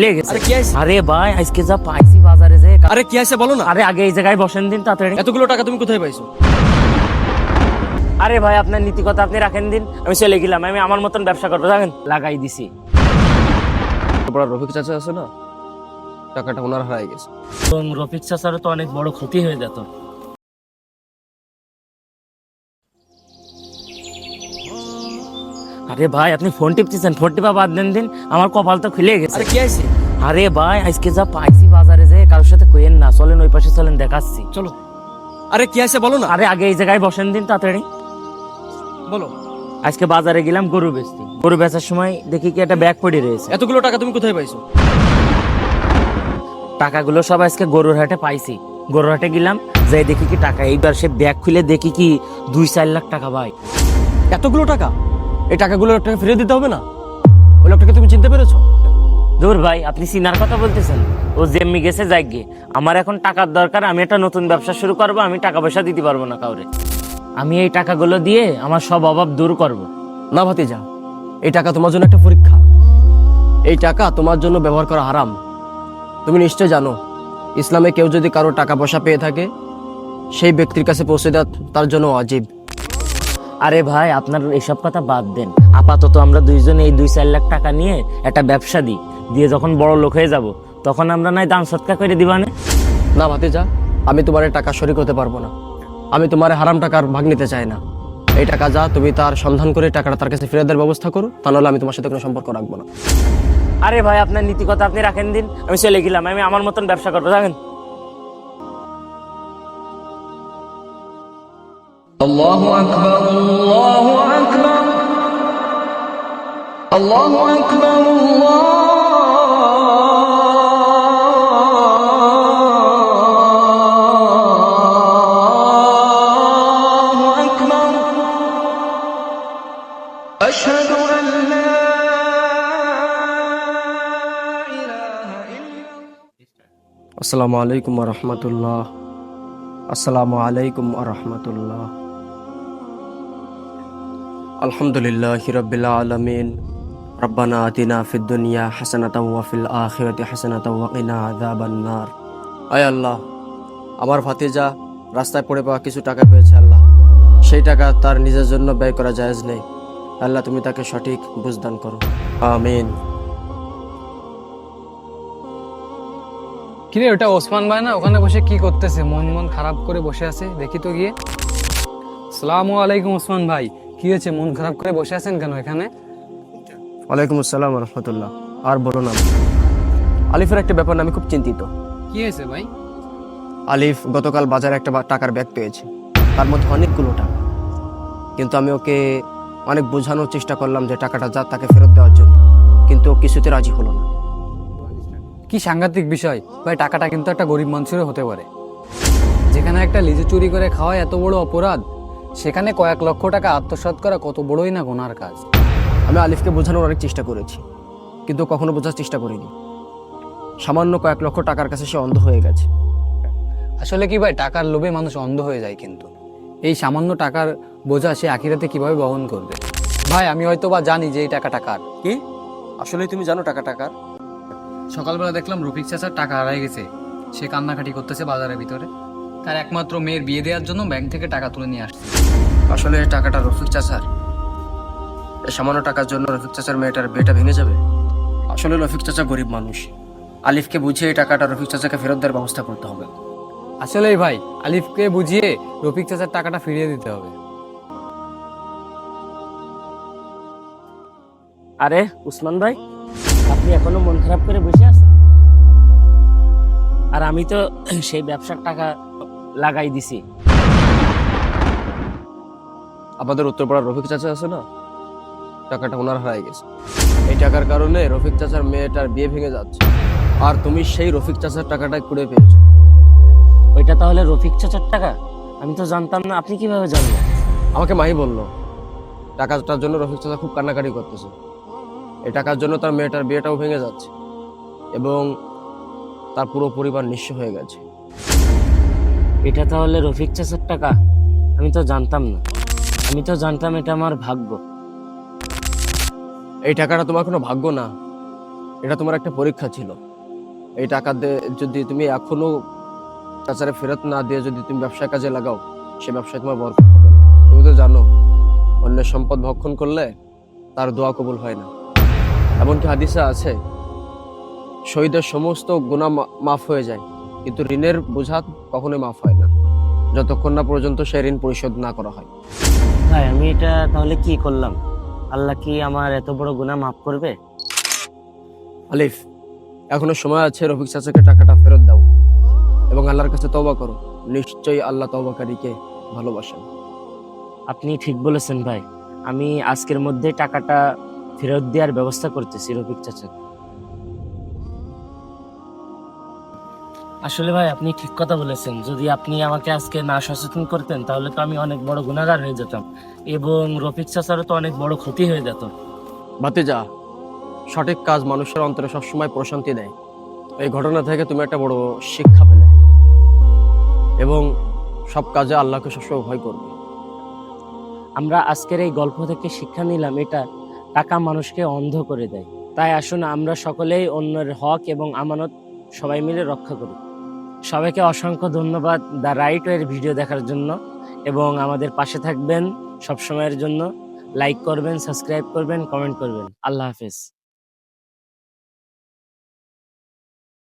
লেগে গেছে। আরে কি হয়েছে? আরে ভাই আজকে যা পাইছি বাজারে যে আরে কি আছে বলো না? আরে আগে এই জায়গায় বসেন দিন তাড়াতাড়ি। এতগুলো টাকা তুমি কোথায় পাইছো? আরে ভাই আপনার নীতি কথা আপনি রাখেন দিন আমি চলে গেলাম আমি আমার মতন ব্যবসা করব জানেন? লাগাই দিছি। বড় রফিক চাচা আছে না? টাকাটা ওনার হারাই গেছে। এবং রফিক চাচারও তো অনেক বড় ক্ষতি হয়ে যেত। আরে ভাই আপনি ফোন টিপতেছেন ফোন টিপা বাদ দেন দিন আমার কপাল তো খুলে গেছে। আরে কি আছে আরে ভাই আজকে যা পাইছি বাজারে যে কারোর সাথে কইেন না চলেন ওই পাশে চলেন দেখাচ্ছি। চলো। আরে কি আছে বলো না? আরে আগে এই জায়গায় বসেন দিন তাড়াতাড়ি। বলো। আজকে বাজারে গেলাম গরু বেচতে। গরু বেচার সময় দেখি কি একটা ব্যাগ পড়ে রয়েছে। এতগুলো টাকা তুমি কোথায় পাইছো? টাকাগুলো সব আজকে গরুর হাটে পাইছি। গরুর হাটে গেলাম যাই দেখি কি টাকা। এইবার সে ব্যাগ খুলে দেখি কি দুই চার লাখ টাকা ভাই। এতগুলো টাকা? এই টাকাগুলো টাকা ফিরিয়ে দিতে হবে না? ওই লোকটাকে তুমি চিনতে পেরেছ? দূর ভাই, আপনি সিনার কথা বলতেছেন। ও জেম্মি গেছে যাক গিয়ে আমার এখন টাকার দরকার, আমি একটা নতুন ব্যবসা শুরু করব, আমি টাকা পয়সা দিতে পারব না কাউরে। আমি এই টাকাগুলো দিয়ে আমার সব অভাব দূর করব। না ভাতিজা, এই টাকা তোমার জন্য একটা পরীক্ষা। এই টাকা তোমার জন্য ব্যবহার করা হারাম। তুমি নিশ্চয় জানো, ইসলামে কেউ যদি কারও টাকা পয়সা পেয়ে থাকে, সেই ব্যক্তির কাছে পৌঁছে দেওয়া তার জন্য অজীব। আরে ভাই আপনার এসব কথা বাদ দেন। আপাতত আমরা দুইজনে এই দুই চার লাখ টাকা নিয়ে একটা ব্যবসা দিই। দিয়ে যখন বড় লোক হয়ে যাব তখন আমরা নাই দান সৎকার করে দিবানে না। ভাতিজা আমি তোমার টাকা শরিক হতে পারব না। আমি তোমার হারাম টাকার ভাগ নিতে চাই না। এই টাকা যা তুমি তার সন্ধান করে টাকাটা তার কাছে ফেরত দেওয়ার ব্যবস্থা করো তা নাহলে আমি তোমার সাথে কোনো সম্পর্ক রাখব না। আরে ভাই আপনার নীতি কথা আপনি রাখেন দিন। আমি চলে গেলাম আমি আমার মতন ব্যবসা করব জানেন? الله أكبر الله أكبر. الله أكبر الله أكبر. أشهد أن لا إله إلا السلام عليكم ورحمة الله. السلام عليكم ورحمة الله. আলহামদুলিল্লাহ রবিল আলমিন। রব্বানা আতিনা ফিদ দুনিয়া হাসানাতাও ওয়া ফিল আখিরাতি হাসানাতাও ওয়া কিনা আযাবান নার। আয় আল্লাহ, আমার ভাতিজা রাস্তায় পড়ে পাওয়া কিছু টাকা পেয়েছে আল্লাহ। সেই টাকা তার নিজের জন্য ব্যয় করা জায়েজ নেই। আল্লাহ তুমি তাকে সঠিক বুঝদান করো। আমিন। কিরে, ওটা ওসমান ভাই না? ওখানে বসে কি করতেছে? মন মন খারাপ করে বসে আছে? দেখি তো গিয়ে। সালামু আলাইকুম ওসমান ভাই। কি হয়েছে? মন খারাপ করে বসে আছেন কেন এখানে? ওয়ালাইকুম আসসালাম রহমতুল্লাহ আর বলো না। আলিফের একটা ব্যাপার আমি খুব চিন্তিত। কি হয়েছে ভাই? আলিফ গতকাল বাজারে একটা টাকার ব্যাগ পেয়েছে। তার মধ্যে অনেকগুলো টাকা। কিন্তু আমি ওকে অনেক বোঝানোর চেষ্টা করলাম যে টাকাটা যা তাকে ফেরত দেওয়ার জন্য। কিন্তু কিছুতে রাজি হলো না। কি সাংঘাতিক বিষয়। ভাই টাকাটা কিন্তু একটা গরিব মানুষেরও হতে পারে। যেখানে একটা লিজু চুরি করে খাওয়া এত বড় অপরাধ সেখানে কয়েক লক্ষ টাকা আত্মসাৎ করা কত বড়ই না গোনার কাজ। আমি আলিফকে বোঝানোর অনেক চেষ্টা করেছি কিন্তু কখনো বোঝার চেষ্টা করিনি। সামান্য কয়েক লক্ষ টাকার কাছে সে অন্ধ হয়ে গেছে। আসলে কি ভাই টাকার লোভে মানুষ অন্ধ হয়ে যায় কিন্তু। এই সামান্য টাকার বোঝা সে আখিরাতে কীভাবে বহন করবে? ভাই আমি হয়তো বা জানি যে এই টাকা টাকার কি? আসলে তুমি জানো টাকা টাকার সকালবেলা দেখলাম রফিক চাচার টাকা হারাই গেছে। সে কান্নাকাটি করতেছে বাজারের ভিতরে। তার একমাত্র মেয়ের বিয়ে দেওয়ার জন্য ব্যাংক থেকে টাকা তুলে নিয়ে আসছে। আসলে এই টাকাটা রফিক চাচার। এই সামান্য টাকার জন্য রফিক চাচার মেয়েটার বিয়েটা ভেঙে যাবে। আসলে রফিক চাচা গরিব মানুষ। আলিফকে বুঝিয়ে এই টাকাটা রফিক চাচাকে ফেরত দেওয়ার ব্যবস্থা করতে হবে। আসলেই ভাই আলিফকে বুঝিয়ে রফিক চাচার টাকাটা ফিরিয়ে দিতে হবে। আরে উসমান ভাই আপনি এখনও মন খারাপ করে বসে আছেন? আর আমি তো সেই ব্যবসার টাকা লাগাই দিছি। আমাদের উত্তরপাড়ার রফিক চাচা আছে না? টাকাটা ওনার হারাই গেছে। এই টাকার কারণে রফিক চাচার মেয়েটার বিয়ে ভেঙে যাচ্ছে। আর তুমি সেই রফিক চাচার টাকাটা কুড়ে পেয়েছ। ওইটা তাহলে রফিক চাচার টাকা? আমি তো জানতাম না আপনি কীভাবে জানলেন? আমাকে মাহি বলল টাকাটার জন্য রফিক চাচা খুব কান্নাকাটি করতেছে। এই টাকার জন্য তার মেয়েটার বিয়েটাও ভেঙে যাচ্ছে। এবং তার পুরো পরিবার নিঃস্ব হয়ে গেছে। এটা তাহলে রফিক চাষের টাকা? আমি তো জানতাম না। আমি তো জানতাম এটা আমার ভাগ্য। এই টাকাটা তোমার কোনো ভাগ্য না। এটা তোমার একটা পরীক্ষা ছিল। এই টাকা যদি তুমি এখনও চাচারে ফেরত না দিয়ে যদি তুমি ব্যবসায় কাজে লাগাও, সে ব্যবসায় তোমার বরকত হবে তুমি তো জানো, অন্যের সম্পদ ভক্ষণ করলে তার দোয়া কবুল হয় না। এমনকি হাদিসা আছে, শহীদের সমস্ত গুণা মাফ হয়ে যায়। কিন্তু ঋণের বোঝা কখনোই মাফ হয় না। যতক্ষণ না পর্যন্ত সে ঋণ পরিশোধ না করা হয়। ভাই আমি এটা তাহলে কি করলাম? আল্লাহ কি আমার এত বড় গুনাহ মাফ করবে? আলিফ এখনও সময় আছে রফিক চাচাকে টাকাটা ফেরত দাও এবং আল্লাহর কাছে তওবা করো। নিশ্চয়ই আল্লাহ তওবাকারীকে ভালোবাসেন। আপনি ঠিক বলেছেন ভাই। আমি আজকের মধ্যে টাকাটা ফেরত দেওয়ার ব্যবস্থা করতেছি রফিক চাচাকে। আসলে ভাই আপনি ঠিক কথা বলেছেন। যদি আপনি আমাকে আজকে না সচেতন করতেন তাহলে তো আমি অনেক বড় গুণাগার হয়ে যেতাম। এবং রফিক চাচারও তো অনেক বড় ক্ষতি হয়ে যেত। ভাতিজা সঠিক কাজ মানুষের অন্তরে সবসময় প্রশান্তি দেয়। এই ঘটনা থেকে তুমি একটা বড় শিক্ষা পেলে। এবং সব কাজে আল্লাহকে সবসময় ভয় করবে। আমরা আজকের এই গল্প থেকে শিক্ষা নিলাম এটা টাকা মানুষকে অন্ধ করে দেয়। তাই আসুন আমরা সকলেই অন্যের হক এবং আমানত সবাই মিলে রক্ষা করি। সবাইকে অসংখ্য ধন্যবাদ দ্য রাইট ওয়ের ভিডিও দেখার জন্য এবং আমাদের পাশে থাকবেন সবসময়ের জন্য। লাইক করবেন, সাবস্ক্রাইব করবেন, কমেন্ট করবেন। আল্লাহ হাফেজ।